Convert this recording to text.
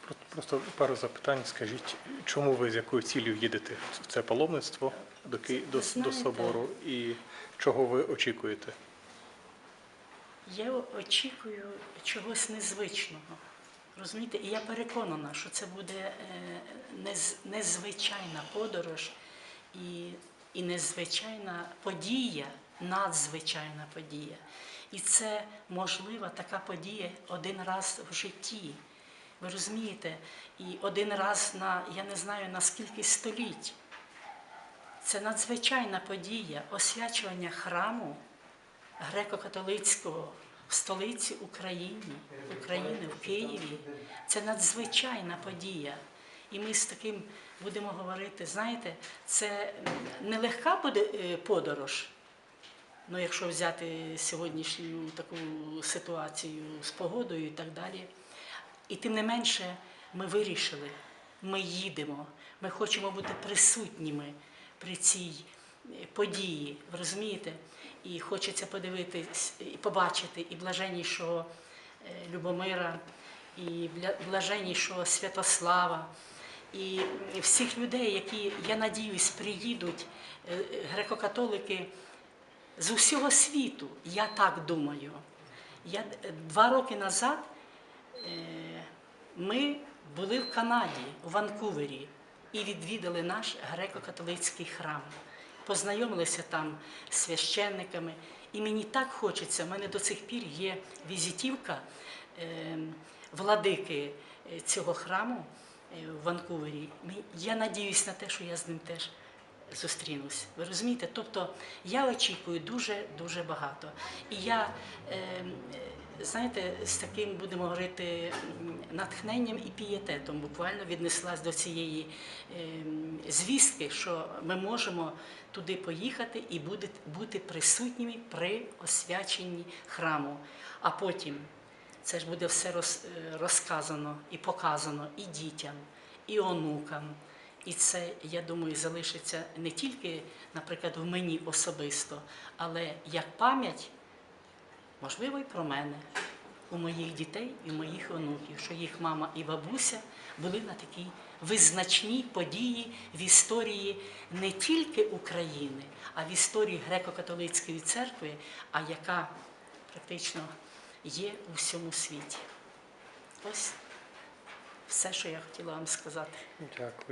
Про- Просто пару запитань. Скажіть, чому ви з якою цілею їдете в це паломництво до, Ки... до, до собору і чого ви очікуєте? Я очікую чогось незвичного. Розумієте, і я переконана, що це буде е, незвичайна подорож і, і незвичайна подія, надзвичайна подія. І це можлива така подія один раз в житті. Ви розумієте? І один раз на я не знаю на скільки століть. Це надзвичайна подія освячування храму греко-католицького в столиці України, України, в Києві. Це надзвичайна подія. І ми з таким будемо говорити, знаєте, це нелегка буде е, подорож. Ну, якщо взяти сьогоднішню таку ситуацію з погодою і так далі. І тим не менше ми вирішили, ми їдемо, ми хочемо бути присутніми при цій е, події, розумієте? І хочеться подивитись і побачити і блаженнішого е, Любомира, і блаженнішого Святослава, і всіх людей, які, я надіюсь, приїдуть е, греко-католики з усього світу. Я так думаю. Я два роки назад ми були в Канаді, у Ванкувері, і відвідали наш греко-католицький храм. Познайомилися там з священниками. І мені так хочеться, в мене до цих пір є візитівка е, владики е, цього храму е, в Ванкувері. Я надіюсь на те, що я з ним теж зустрінусь. Ви розумієте? Тобто я очікую дуже дуже багато. І я, е, знаєте, з таким будемо говорити натхненням і пієтетом буквально віднеслась до цієї е, звістки, що ми можемо туди поїхати і бути, присутніми при освяченні храму. А потім це ж буде все е, розказано і показано і дітям, і онукам. І це, я думаю, залишиться не тільки, наприклад, в мені особисто, але як пам'ять, можливо, і про мене, у моїх дітей і моїх онуків, що їх мама і бабуся були на такій визначній події в історії не тільки України, а в історії греко-католицької церкви, а яка практично є у всьому світі. Ось все, що я хотіла вам сказати. Дякую.